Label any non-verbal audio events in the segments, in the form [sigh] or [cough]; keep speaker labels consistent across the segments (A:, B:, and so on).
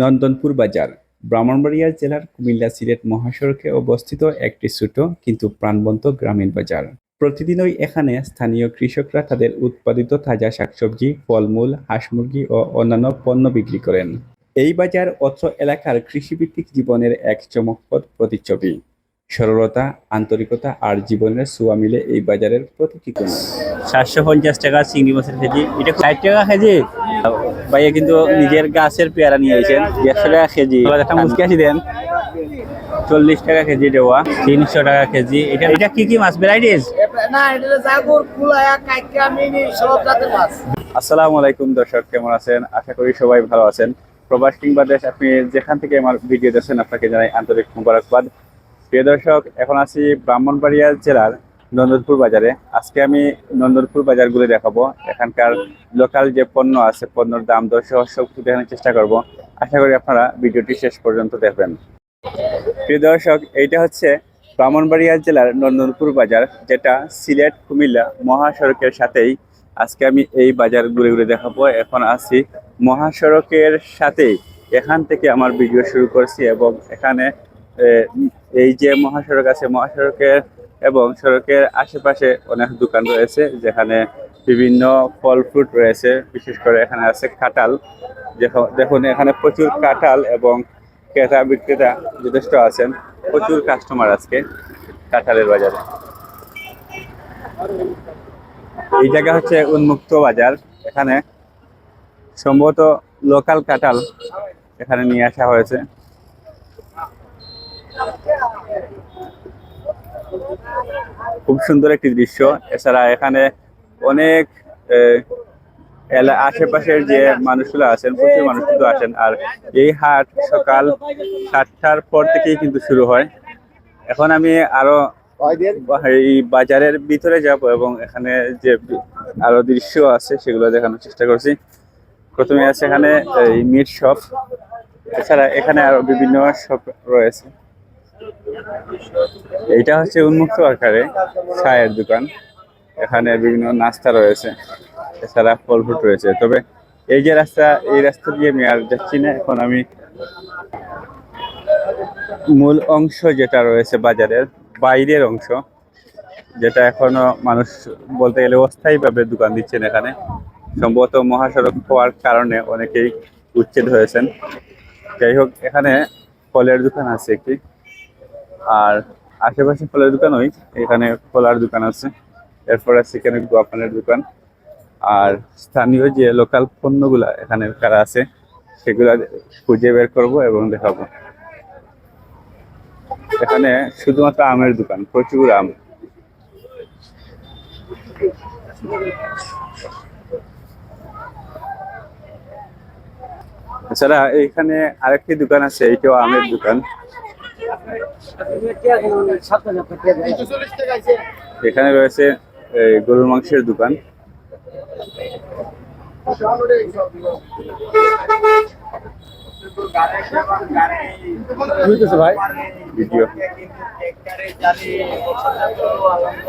A: নন্দনপুর বাজার, ব্রাহ্মণবাড়িয়া জেলার কুমিল্লা সিলেট মহাসড়কে অবস্থিত একটি ছোট কিন্তু প্রাণবন্ত গ্রামীণ বাজার। প্রতিদিনই এখানে স্থানীয় কৃষকরা তাদের উৎপাদিত তাজা শাকসবজি, ফলমূল, হাঁস মুরগি ও অন্যান্য পণ্য বিক্রি করেন। এই বাজার অত্র এলাকার কৃষিভিত্তিক জীবনের এক চমকপ্রদ প্রতিচ্ছবি। সরলতা, আন্তরিকতা আর জীবনের সোয়া মিলে এই বাজারের প্রতিটি কোণ।
B: সাতশো পঞ্চাশ টাকা চিংড়ি মাছের কেজি। এটা ষাট টাকা কেজি? ভাইয়া কিন্তু নিজের গাছের পেয়ারা নিয়ে এসেছেন দেড়শো টাকা কেজি। এবার একটা মুচকি আসি দেন। চল্লিশ টাকা কেজি দেওয়া। তিনশো টাকা কেজি। এটা এটা কি কি মাছ? ভ্যারাইটিস
C: মিনি
A: আসসালামু আলাইকুম দর্শক কেমন আছেন? আশা করি সবাই ভালো আছেন। প্রবাস কিংবা দেশ আপনি যেখান থেকে আমার ভিডিও দেখছেন আপনাকে জানাই আন্তরিক মুবারকবাদ। প্রিয় দর্শক এখন আছি ব্রাহ্মণবাড়িয়া জেলার নন্দনপুর বাজারে। আজকে আমি নন্দনপুর বাজারগুলো দেখাবো। এখানকার লোকাল যে পণ্য আছে, পণ্যর দাম দর সহ সব দেখানোর চেষ্টা করব। আশা করি আপনারা ভিডিওটি শেষ পর্যন্ত দেখবেন। প্রিয় দর্শক, এইটা হচ্ছে ব্রাহ্মণবাড়িয়া জেলার নন্দনপুর বাজার, যেটা সিলেট, কুমিল্লা মহাসড়কের সাথেই আজকে আমি এই বাজার ঘুরে ঘুরে দেখাবো। এখন আছি মহাসড়কের সাথেই। এখান থেকে আমার ভিডিও শুরু করছি এবং এখানে এই যে মহাসড়ক আছে, মহাসড়কের এবং সড়কের আশেপাশে অনেক দোকান রয়েছে, যেখানে বিভিন্ন ফল ফ্রুট রয়েছে, বিশেষ করে এখানে আছে কাঁঠাল। দেখো- দেখুন, এখানে প্রচুর কাঁঠাল এবং ক্রেতা বিক্রেতা যথেষ্ট আছেন, প্রচুর কাস্টমার আজকে কাঁঠালের বাজারে। এই জায়গা হচ্ছে উন্মুক্ত বাজার, এখানে সম্ভবত লোকাল কাঁঠাল এখানে নিয়ে আসা হয়েছে। খুব সুন্দর একটি দৃশ্য। এছাড়া এখানে অনেক আশেপাশের যে মানুষগুলো আছেন, প্রচুর মানুষ কিন্তু আসেন। আর এই হাট সকাল সাতটার পর থেকেই কিন্তু শুরু হয়। এখন আমি আরও এই বাজারের ভিতরে যাব এবং এখানে যে আরও দৃশ্য আছে, সেগুলো দেখানোর চেষ্টা করছি। প্রথমে আছে এখানে এই মিট শপ। এছাড়া এখানে আরও বিভিন্ন শপ রয়েছে। এইটা হচ্ছে উন্মুক্ত আকারে চায়ের দোকান। এখানে বিভিন্ন নাস্তা রয়েছে, এছাড়া ফল ফ্রুট রয়েছে। তবে এই যে রাস্তা, এই রাস্তা দিয়ে আমি আর যাচ্ছি না। এখন আমি মূল অংশ যেটা রয়েছে বাজারের, বাইরের অংশ, যেটা এখনও মানুষ বলতে গেলে অস্থায়ীভাবে দোকান দিচ্ছেন এখানে। সম্ভবত মহাসড়ক হওয়ার কারণে অনেকেই উচ্ছেদ হয়েছেন। যাই হোক, এখানে ফলের দোকান আছে একটি। আর আশেপাশে ফলের দোকান ওই, এখানে ফলার দোকান আছে। এরপর আছে এখানে গোয়াপানের দোকান। আর স্থানীয় যে লোকাল পণ্যগুলা এখানে কারা আছে, সেগুলা খুঁজে বের করব এবং দেখাবো। এখানে শুধুমাত্র আমের দোকান, প্রচুর আম। এছাড়া এখানে আরেকটি দোকান আছে, এইটাও আমের দোকান। এখানে রয়েছে গরুর মাংসের দোকান।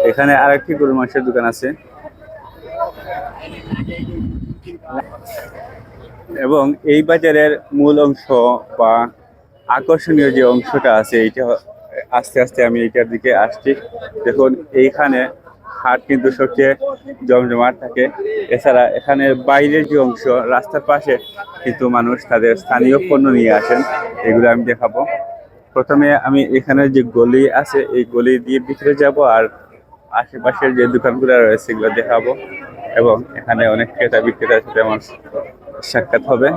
A: এখানে আর একটি গরুর মাংসের দোকান আছে। এবং এই বাজারের মূল অংশ বা আকর্ষণীয় যে অংশটা আছে, এইটা আস্তে আস্তে আমি এইটার দিকে আসছি। দেখুন, এইখানে হাট কিন্তু সবচেয়ে জমজমাট থাকে। এছাড়া এখানে বাইরের যে অংশ, রাস্তার পাশে কিন্তু মানুষ তাদের স্থানীয় পণ্য নিয়ে আসেন। এগুলো আমি দেখাবো। প্রথমে আমি এখানে যে গলি আছে, এই গলি দিয়ে ভিতরে যাব আর আশেপাশের যে দোকানগুলো রয়েছে, এগুলো দেখাবো। এবং এখানে অনেক ক্রেতা বিক্রেতার সাথে আমার সাক্ষাৎ হবে।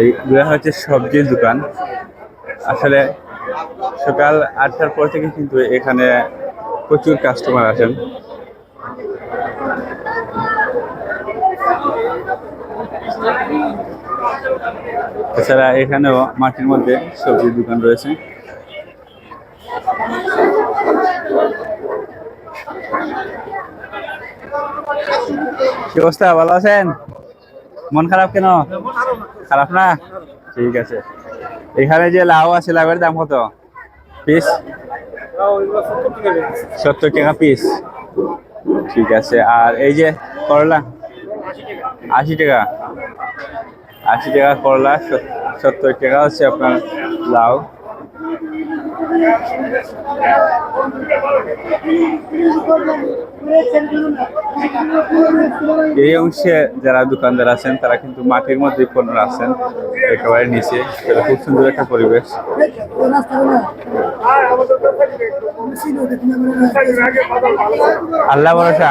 A: এইগুলো হচ্ছে সবজির দোকান। আসলে সকাল আটটার পর থেকে কিন্তু এখানে প্রচুর কাস্টমার আসেন। এছাড়া এখানেও মাটির মধ্যে সবজির দোকান রয়েছে। কি অবস্থা? ভালো আছেন? মন খারাপ কেন? খারাপ না? ঠিক আছে। এখানে যে লাউ আছে, লাউয়ের দাম কত? পিস? সত্তর টাকা পিস। ঠিক আছে। আর এই যে করলা? আশি টাকা। আশি টাকা করলা সত্তর টাকা হচ্ছে আপনার লাউ। এই অংশে যারা দোকানদার আছেন, তারা কিন্তু মাটির মধ্যে পণ্য আছেন একেবারে নিচে। খুব সুন্দর একটা পরিবেশ। আল্লাহ ভরসা।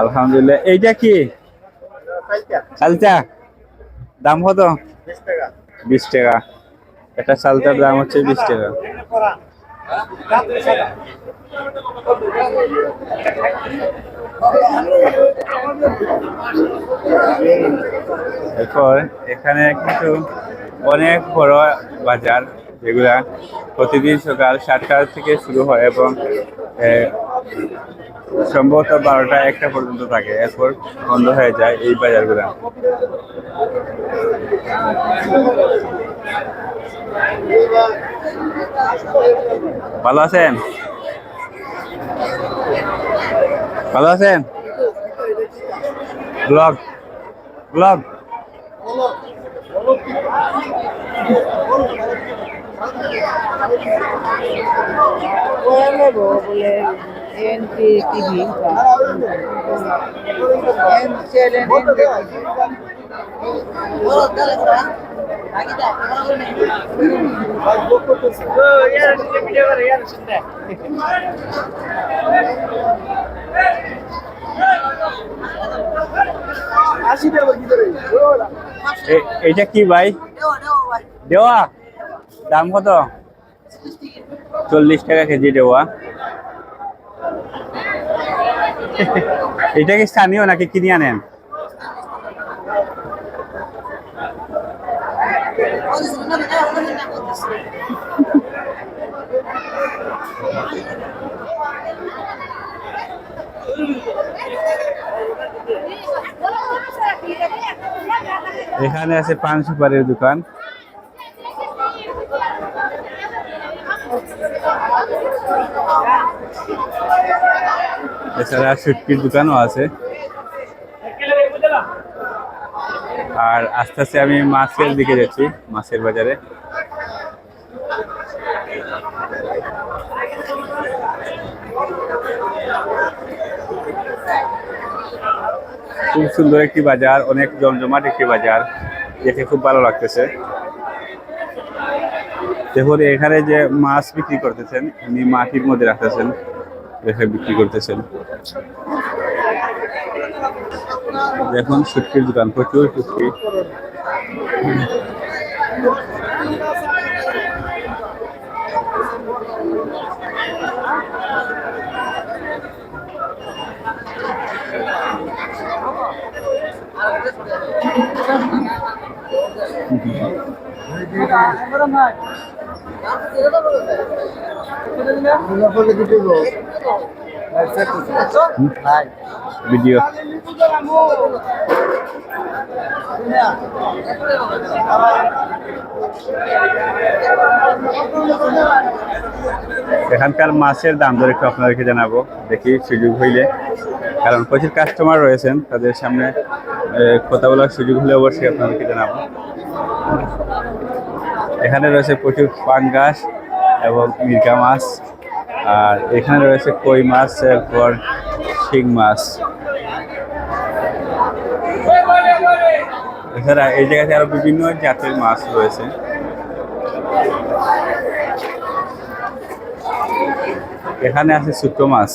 A: আলহামদুলিল্লাহ। এইটা কি? চালচা দাম কত? বিশ টাকা। একটা চালতার দাম হচ্ছে বিশ টাকা। এরপর এখানে কিন্তু অনেক বড় বাজার, যেগুলা প্রতিদিন সকাল সাতটা থেকে শুরু হয় এবং সম্ভবত বারোটা একটা পর্যন্ত থাকে। এরপর বন্ধ হয়ে যায় এই বাজারগুলা। ভালো আছেন? ভালো আছেন? ব্লগ ব্লগ
D: এনটি টিভি
A: এ- এইটা কি ভাই দেওয়া দাম কত চল্লিশ টাকা কেজি দেওয়া এটা কি স্থানীয় নাকি কিনে আনেন? এখানে আছে পান সুপারির দোকান। [laughs] এছাড়া সুটকির দোকানও আছে। আর আস্তে আস্তে আমি মাছের দিকে যাচ্ছি, মাছের বাজারে। খুব সুন্দর একটি বাজার, অনেক জমজমাট একটি বাজার। দেখে খুব ভালো লাগতেছে। দেখুন, এখানে যে মাছ বিক্রি করতেছেন, উনি মাটির মধ্যে রাখতেছেন। রেখে বিক্রি করতেছেন। দেখুন শুটকির দোকান প্রচুর শুটকি ভিডিও এখানকার মাছের দাম দর একটু আপনাদেরকে জানাব, দেখি সুযোগ হইলে। কারণ প্রচুর কাস্টমার রয়েছেন, তাদের সামনে কথা বলার সুযোগ হলে অবশ্যই আপনাদেরকে জানাব। এখানে রয়েছে প্রচুর পাঙ্গাস এবং মির্কা মাছ। আর এখানে রয়েছে কই মাছ, এরপর শিং মাছ। এছাড়া এই জায়গাতে আরও বিভিন্ন জাতের মাছ রয়েছে। এখানে আছে ছোট্ট মাছ,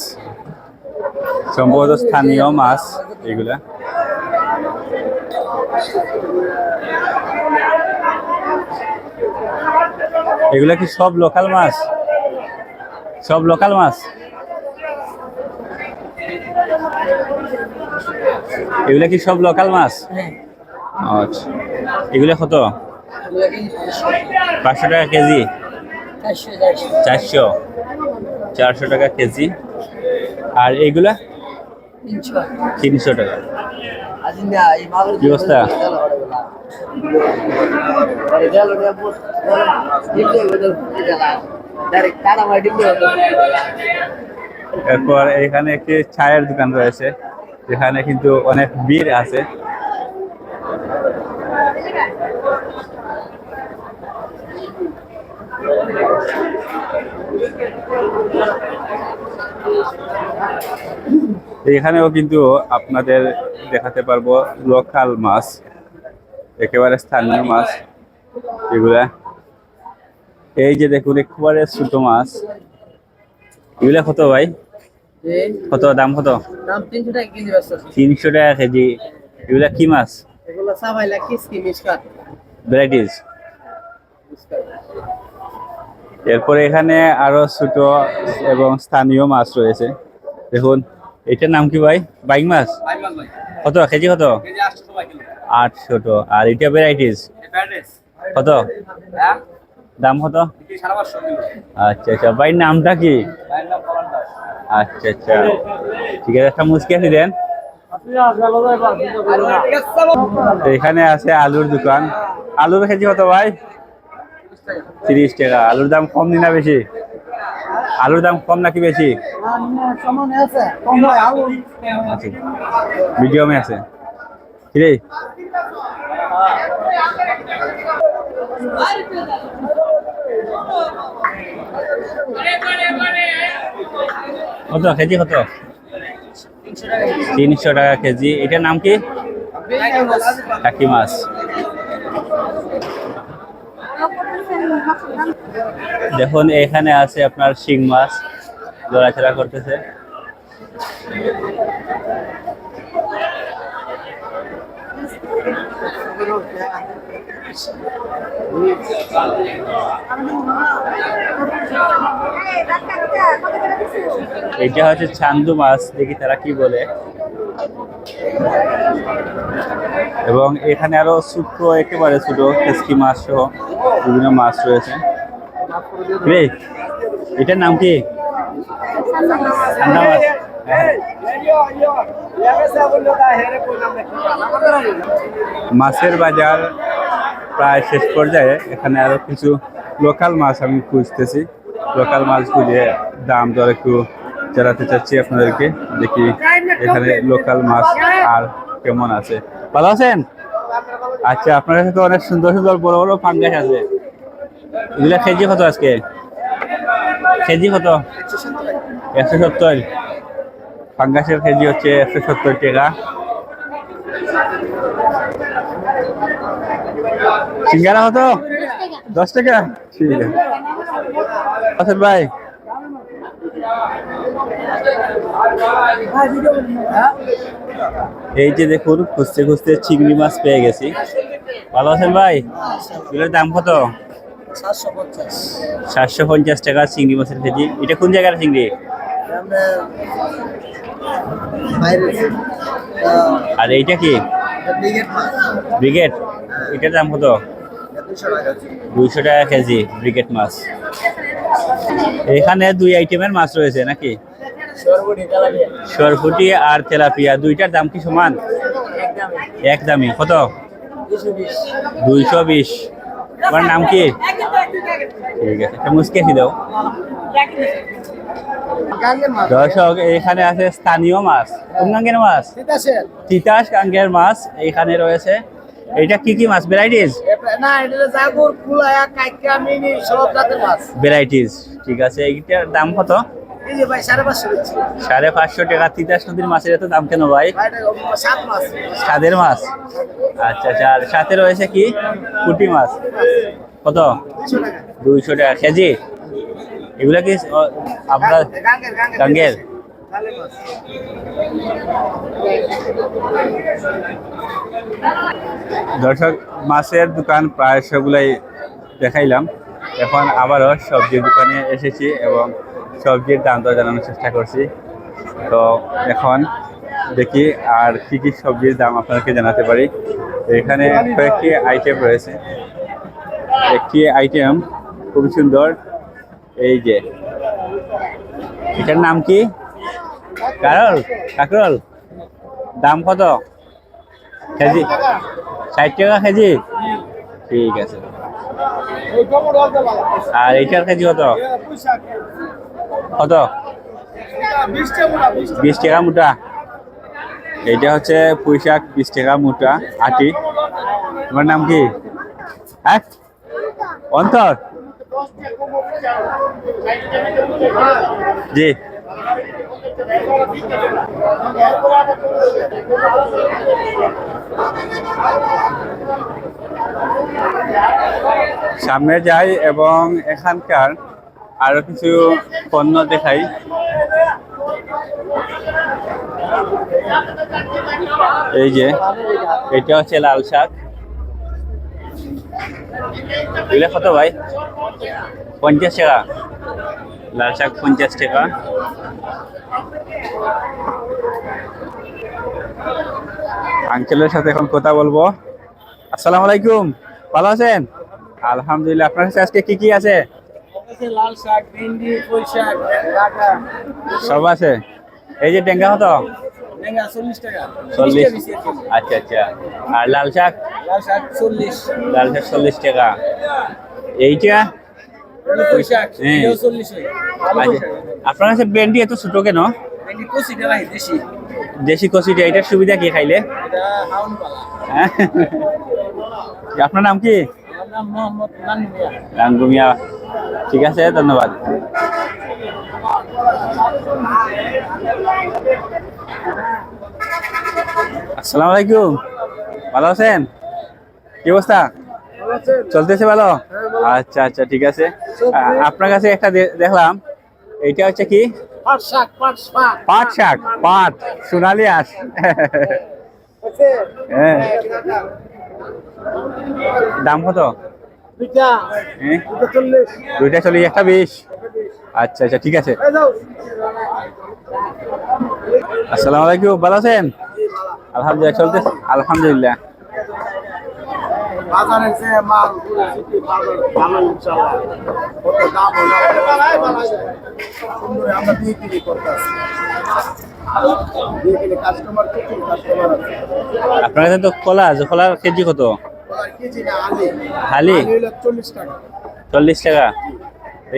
A: সম্ভবত স্থানীয় মাছ এগুলা। এগুলা কি সব লোকাল মাছ? সব লোকাল মাছ। এগুলা কি সব লোকাল মাছ? আচ্ছা। এগুলা কত? পাঁচশো টাকা কেজি। চারশো চারশো। টাকা কেজি। আর এইগুলা তিনশো। টাকা। কি অবস্থা? এরপর এখানে একটি চায়ের দোকান রয়েছে, যেখানে কিন্তু অনেক বীর আছে। এখানেও কিন্তু আপনাদের দেখাতে পারব লোকাল মাছ, একেবারে স্থানীয় মাছ, এগুলা। এই যে দেখুন একেবারে ছোট মাছ। এগুলা কত ভাই? কত? দাম কত?
C: তিনশো টাকা কেজি
A: এগুলা কি মাছ? ভ্যারাইটিস। এরপরে এখানে আরও ছোট এবং স্থানীয় মাছ রয়েছে। দেখুন এটার নাম কি ভাই? বাইক মাছ? কত? কেজি কত? আটশো আর এটা ভ্যারাইটিস? কত? দাম কত? আচ্ছা আচ্ছা। ভাই নামটা কি? আচ্ছা আচ্ছা। ঠিক আছে, একটা মুচকি আছে দেন। এখানে আছে আলুর দোকান। আলুর কেজি কত ভাই? তিরিশ টাকা। আলুর দাম কম নি না বেশি? আলুর দাম কম নাকি বেশি? আচ্ছা। মিডিয়ামে আছে। রে কত কেজি কত? তিনশো টাকা কেজি। এটার নাম কি? কাকি মাছ। দেখুন, এখানে আছে আপনার শিং মাছ লড়াচড়া করতেছে। এটা হচ্ছে চান্দু মাছ, দেখি তারা কি বলে। এবং এখানে আরও ছোট্ট একেবারে ছোট কেসকি মাছ সহ বিভিন্ন মাছ রয়েছে। রে এটার নাম কি? ঠান্ডা মাছ। মাছের বাজার প্রায় শেষ পর্যায়ে। এখানে আরও কিছু লোকাল মাছ আমি খুঁজতেছি। লোকাল মাছ খুঁজে দাম দর একটু জানাতে চাচ্ছি আপনাদেরকে। দেখি এখানে লোকাল মাছ আর কেমন আছে। ভালো আছেন? আচ্ছা আপনার কাছে তো অনেক সুন্দর সুন্দর বড় বড় ফাঙ্গাস আছে। এগুলা কেজি কত আজকে? কেজি কত? একশো সত্তর। ফাঙ্গাসের কেজি হচ্ছে একশো সত্তর টাকা। সিঙ্গারা কত? দশ টাকা? ঠিক আছে। ভাই। এই যে দেখুন খুঁজতে খুঁজতে চিংড়ি মাছ পেয়ে গেছি। ভালো আছেন ভাই? এগুলোর দাম কত?
C: সাতশো পঞ্চাশ।
A: টাকা চিংড়ি মাছের কেজি। এটা কোন জায়গার চিংড়ি? আর এইটা কি?
C: ব্রিগেড
A: এটার দাম কত? দুইশো টাকা কেজি। ব্রিগেড মাছ এখানে দুই আইটেমের মাছ রয়েছে নাকি? সরফুটি আর তেলাপিয়া দুইটার দাম কি সমান? এক দামি কত? দুইশো বিশ। তোমার নাম কি? ঠিক আছে মুসকে দাও। দর্শক এখানে আছে স্থানীয় মাছ। গাঙ্গের মাছ? তিতাস গাঙ্গের মাছ এইখানে রয়েছে। এটা কি কি মাছ? ভ্যারাইটিস
C: না এটা জাগুর কুলায়া কাইকা মিনি সব জাতের মাছ।
A: ভ্যারাইটিস ঠিক আছে। এইটার দাম কত?
C: এই যে ভাই সাড়ে পাঁচশো দিচ্ছি।
A: সাড়ে পাঁচশো টাকা। তিতাস নদীর মাছের এত দাম কেন ভাই?
C: সাত মাছ।
A: স্বাদের মাছ। আচ্ছা আচ্ছা। আর সাথে রয়েছে কি? পুঁটি মাছ। কত? দুইশো টাকা। কেজি?
B: এগুলা কি আপনার
C: গাঙ্গের?
A: দর্শক, মাছের দোকান প্রায় সবগুলাই দেখাইলাম। এখন আবারও সবজির দোকানে এসেছি এবং সবজির দাম দর জানানোর চেষ্টা করছি। তো এখন দেখি আর কি কি সবজির দাম আপনাদেরকে জানাতে পারি। এখানে কয়েকটি আইটেম রয়েছে। একটি আইটেম খুব সুন্দর এই যে। এটার নাম কি? কারল, কাকরল। দাম কত? কেজি? ষাট টাকা কেজি? ঠিক আছে। আর এইটার কেজি কত? কত? বিশ টাকা মোটা। এইটা হচ্ছে পুঁই শাক বিশ টাকা মোটা, আটি। তোমার নাম কি? হ্যাঁ? অন্তর। জি। সামনে যাই এবং এখানকার আরও কিছু পণ্য দেখাই। এই যে, এটা হচ্ছে লাল শাক। কত ভাই? পঞ্চাশ টাকা। লাল শাক পঞ্চাশ টাকা। আঙ্কেলের সাথে এখন কথা বলব। আসসালামু আলাইকুম ভালো আছেন? আলহামদুলিল্লাহ আপনার কাছে আজকে কি কি আছে?
C: লাল শাক ভেন্ডি পুঁই শাক
A: সব আছে। এই যে টেঙ্গা কত?
C: লেঙ্গা চল্লিশ।
A: আচ্ছা আচ্ছা। আর লাল শাক
C: লাল শাক চল্লিশ।
A: লাল শাক চল্লিশ টাকা। এইটা? আপনার কাছে ভেন্ডি এত ছোট কেন?
C: দেশি।
A: কষিটা এটার সুবিধা কি খাইলে? হ্যাঁ? আপনার নাম কি? রাঙ্গুমিয়া ঠিক আছে ধন্যবাদ। আসসালামু আলাইকুম। ভালো আছেন? কি অবস্থা? চলতেছে ভালো? আচ্ছা আচ্ছা ঠিক আছে। আপনার কাছে একটা দেখলাম। এটা হচ্ছে কি?
C: পাট শাক পাট
A: সোনালি আস হ্যাঁ। দাম কত?
C: দুইটা।
A: হ্যাঁ।
C: চল্লিশ।
A: একটা বিশ। আচ্ছা আচ্ছা ঠিক আছে। আসসালামু আলাইকুম ভালো আছেন? আলহামদুলিল্লাহ চলতে আলহামদুলিল্লাহ।
C: বাজারে যে মাল সিটি বাজার ভালো কত দাম হলো? সুন্দর আমরা বিক্রি করতেছি কাস্টমার কাস্টমার
B: আপনার কাছে তো কলা আছে কলার কেজি কত? হালি?
C: চল্লিশ টাকা।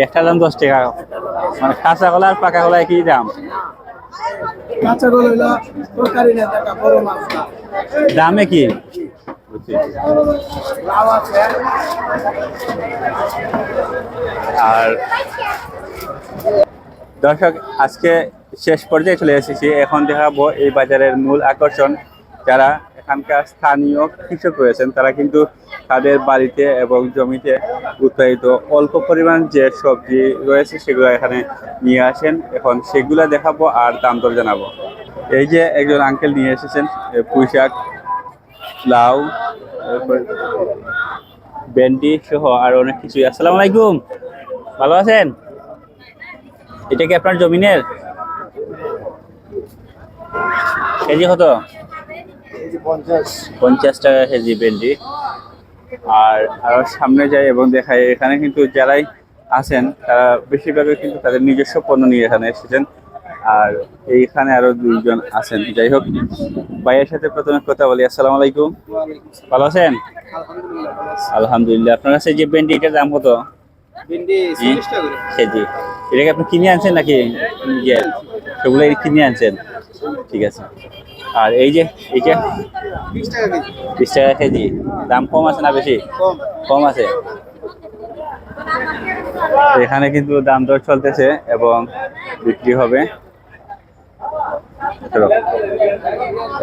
B: একটা দাম দশ টাকা। মানে কাঁচা কলা আর পাকা কলা একই দাম?
C: কাঁচা গুলো হইল তরকারি না বড় মাছ
B: দামে কি?
A: আর দর্শক, আজকে শেষ পর্যায়ে চলে এসেছি। এখন দেখাবো এই বাজারের মূল আকর্ষণ। যারা এখানকার স্থানীয় কৃষক রয়েছেন, তারা কিন্তু তাদের বাড়িতে এবং জমিতে উৎপাদিত অল্প পরিমাণ যে সবজি রয়েছে, সেগুলো এখানে নিয়ে আসেন। এখন সেগুলো দেখাবো আর দাম দর জানাব। এই যে একজন আঙ্কেল নিয়ে এসেছেন পুঁই শাক লাউ ভেন্ডি সহ আর অনেক কিছুই। আসসালামু আলাইকুম। ভালো আছেন? এটা কি আপনার জমিনের? কেজি কত?
C: পঞ্চাশ
A: পঞ্চাশ টাকা কেজি ভেন্ডি। আর আরও সামনে যাই এবং দেখাই, এখানে কিন্তু যারাই আছেন, তারা বেশিরভাগই কিন্তু তাদের নিজস্ব পণ্য নিয়ে এখানে এসেছেন। আর এইখানে আরও দুইজন আছেন। যাই হোক ভাইয়ের সাথে প্রথমে কথা বলি। আসসালামু আলাইকুম। ভালো আছেন? আলহামদুলিল্লাহ। আপনার কাছে যে ভেন্ডি এটার দাম কত? কেজি এটাকে আপনি কিনে আনছেন নাকি সেগুলো কিনে আনছেন। ঠিক আছে। আর এই যে এইটা
C: বিশ টাকা কেজি।
A: বিশ টাকা কেজি। দাম কম আছে না বেশি?
C: কম
A: আছে। এখানে কিন্তু দাম দর চলতেছে এবং বিক্রি হবে।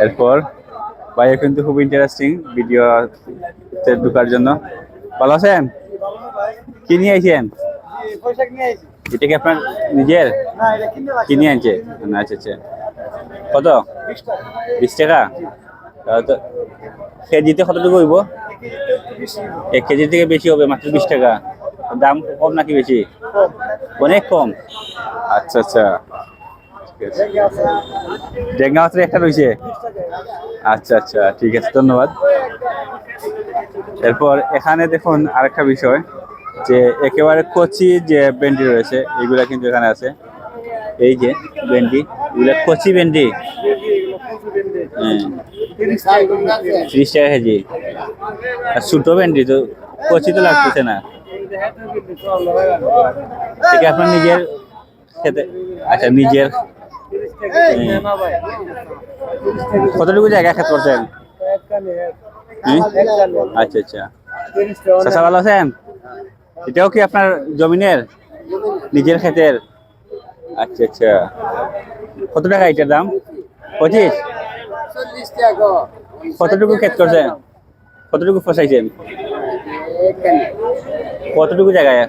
A: এরপর ভাই ভাইয়া কিন্তু খুব ইন্টারেস্টিং ভিডিও ঢোকার জন্য। ভালো আছেন? কি নিয়ে আইছেন? এটা কি আপনার নিজের?
C: কিনে
A: আনছে? আচ্ছা আচ্ছা। কত? বিশ টাকা? তো কেজিতে কতটুকু হইব? এক কেজি থেকে বেশি হবে মাত্র বিশ টাকা। দাম কম নাকি বেশি? অনেক কম। আচ্ছা আচ্ছা। ডেঙ্গা মাত্র একটা রয়েছে? আচ্ছা আচ্ছা ঠিক আছে, ধন্যবাদ। এরপর এখানে দেখুন আরেকটা বিষয়, যে একেবারে কচি যে ভেন্ডি রয়েছে, এগুলা কিন্তু এখানে আছে। এই যে ভেন্ডি, এগুলা কচি ভেন্ডি? হ্যাঁ। ত্রিশ টাকা কেজি। আর ছোটো ভেন্ডি তো কচি তো লাগতেছে না। ঠিক আপনার নিজের খেতে আচ্ছা নিজের। কতটুকু জায়গা খেত করছেন? আচ্ছা আচ্ছা। চাষা ভালো আছেন? এটাও কি আপনার জমিনের? নিজের ক্ষেতের? আচ্ছা আচ্ছা। কত টাকা এটার দাম? পঁচিশ? কতটুকু ক্ষেত করছেন? কতটুকু ফসাইছেন? কতটুকু জায়গায়?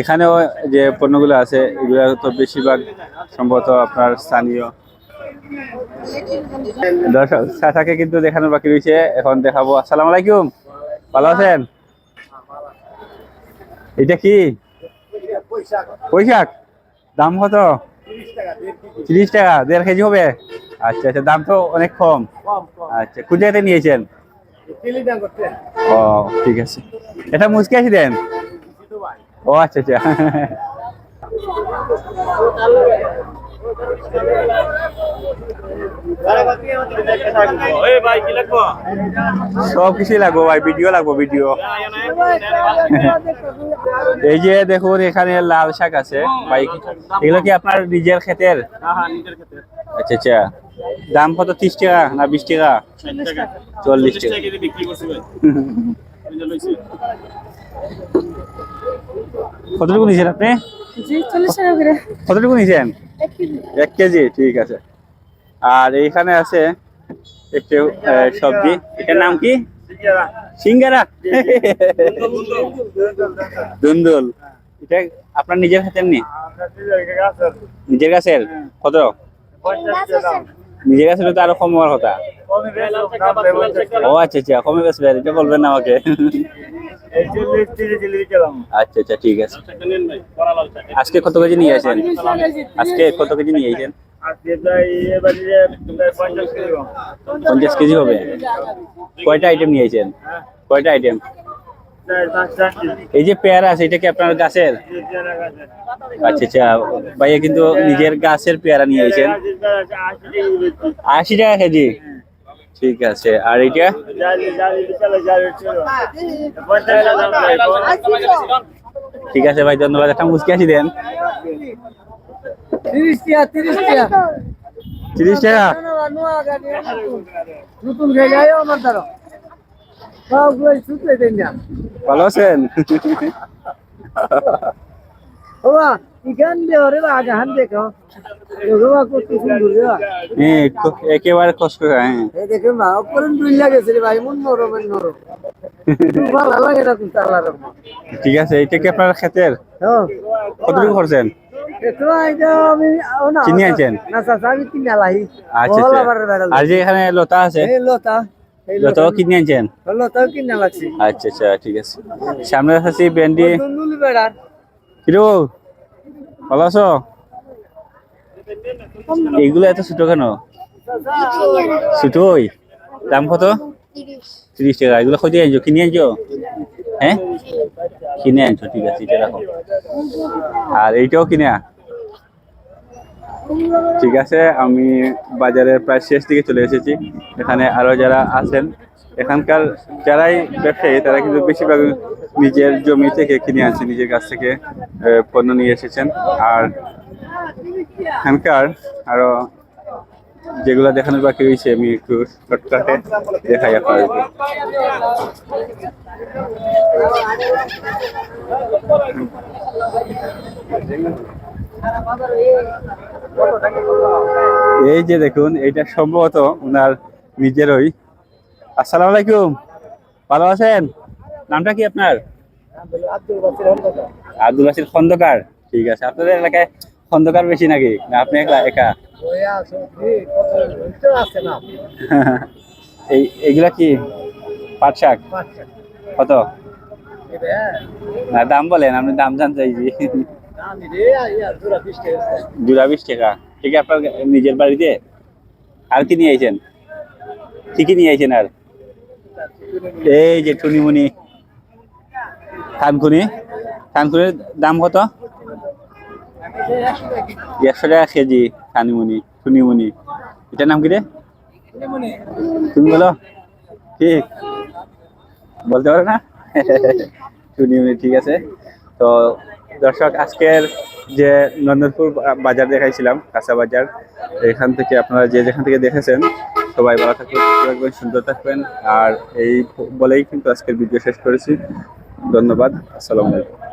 A: এখানেও যে পণ্যগুলো আছে, এগুলো তো বেশিরভাগ সম্ভবত আপনার স্থানীয়। দর্শক, চাচাকে কিন্তু দেখানো বাকি রয়েছে। এখন দেখাবো। আসসালাম আলাইকুম। ভালো আছেন? এটা কি? পৈশাক দাম কত? তিরিশ টাকা, দেড় কেজি হবে? আচ্ছা আচ্ছা দাম তো অনেক কম। আচ্ছা কোন জায়গাতে নিয়েছেন ও ঠিক আছে। এটা মুচকে আছে দেন? ও আচ্ছা আচ্ছা। সব কিছুই লাগবো ভাই ভিডিও লাগবো ভিডিও এই যে দেখুন এখানে লাল শাক আছে। ভাই এগুলো কি আপনার নিজের ক্ষেতের। আচ্ছা আচ্ছা। দাম কত? ত্রিশ টাকা না বিশ টাকা? চল্লিশ টাকা। কতটুকু নিয়েছেন আপনি?
D: চল্লিশ টাকা করে।
A: কতটুকু নিয়েছেন এক কেজি। ঠিক আছে। আর এইখানে আছে একটু সবজি। এটার নাম কি? সিঙ্গারা। দুন্দুল। এটা আপনার নিজের হাতের নি? নিজের গাছের। কত? নিজের গাছের তো আরও কম কথা। ও আচ্ছা আচ্ছা কমে গেছে এটা বলবেন আমাকে। আচ্ছা আচ্ছা ঠিক আছে। আজকে কত কেজি নিয়ে আসেন? আজকে কত কেজি নিয়ে আসেন? পঞ্চাশ কেজি হবে। কয়টা আইটেম নিয়ে আসেন? কয়টা আইটেম এই যে পেয়ারা আছে এটা কি আপনার গাছের আচ্ছা আচ্ছা ভাইয়া কিন্তু নিজের গাছের পেয়ারা নিয়ে আসেন আশি টাকা কেজি ঠিক আছে আর এটা ঠিক আছে ভাই ধন্যবাদ একটা মুসকি আসি দেন
C: তিরিশ টাকা তিরিশ টাকা
A: তিরিশ টাকা
C: নতুন আমার দ্বারা সবগুলো শুকলে দেন না
A: ভালো আছেন?
C: বাবা এখান দিয়ে ওরে বা আগে হান দেখো। বাবা কত সুন্দর রে বা।
A: হ্যাঁ ক- একেবারে কষ্ট করে হ্যাঁ।
C: এই দেখে মা অপরন দুই লাগেছে রে ভাই মন নরম নরম। ভালো লাগে না তুমি চালার
A: ঠিক আছে এটা কি আপনার ক্ষেতের? কতটুকু করছেন?
C: এতো এটা না
A: চিনি আনছেন?
C: না চাচা আমি
A: আচ্ছা আচ্ছা। এখানে লতা আছে?
C: লতা।
A: লতাও কিনে আনছেন?
C: লতাও কিনে লাগছে
A: আচ্ছা আচ্ছা ঠিক আছে। সামনে আছে ভেন্ডি কিরো ভালো আছো? এইগুলো এত ছোট কেন? ছোটই দাম কত? তিরিশ টাকা। এগুলো কত আনছো? কিনে আনছো? হ্যাঁ? কিনে আনছো ঠিক আছে এটা রাখো আর এইটাও কিনে। ঠিক আছে, আমি বাজারের প্রায় শেষ দিকে চলে এসেছি। এখানে আরও যারা আছেন, এখানকার যারাই ব্যবসায়ী, তারা কিন্তু বেশিরভাগ নিজের জমি থেকে কিনে আনছে, নিজের কাছ থেকে পণ্য নিয়ে এসেছেন। আর এখানকার আরও যেগুলো দেখানোর বাকি রয়েছে, আমি একটু শর্টকাটে দেখাই আপনাদেরকে এই যে দেখুন এটা সম্ভবত ওনার নিজেরই। আসসালামু আলাইকুম। ভালো আছেন? নামটা কি আপনার?
E: আব্দুল বাসির অন্ধকার
A: খন্দকার। ঠিক আছে আপনাদের এলাকায় খন্দকার বেশি নাকি? না আপনি একলা একা? [laughs] এই এগুলা কি? পাট শাক। কত? না দাম বলেন আপনি দাম জানতে চাইছি। [laughs]
E: দুরা বিশ টাকা
A: ঠিক আপনার নিজের বাড়িতে? আর কি নিয়ে আইছেন? কি কি নিয়ে আইছেন আর? এই যে টুনিমুনি। থানকুনি। থানকুনির দাম কত? একশো টাকা কেজি থানিমুনি টুনিমুনি। এটার নাম কি রে? তুমি বলো। ঠিক বলতে পারো না? টুনিমুনি ঠিক আছে। তো দর্শক, আজকের যে নন্দনপুর বাজার দেখাইছিলাম, কাঁচা বাজার, এখান থেকে আপনারা যে যেখান থেকে দেখেছেন, সবাই ভালো থাকবেন সুন্দর থাকবেন। আর এই বলেই কিন্তু আজকের ভিডিও শেষ করেছি। ধন্যবাদ, আসসালামু আলাইকুম।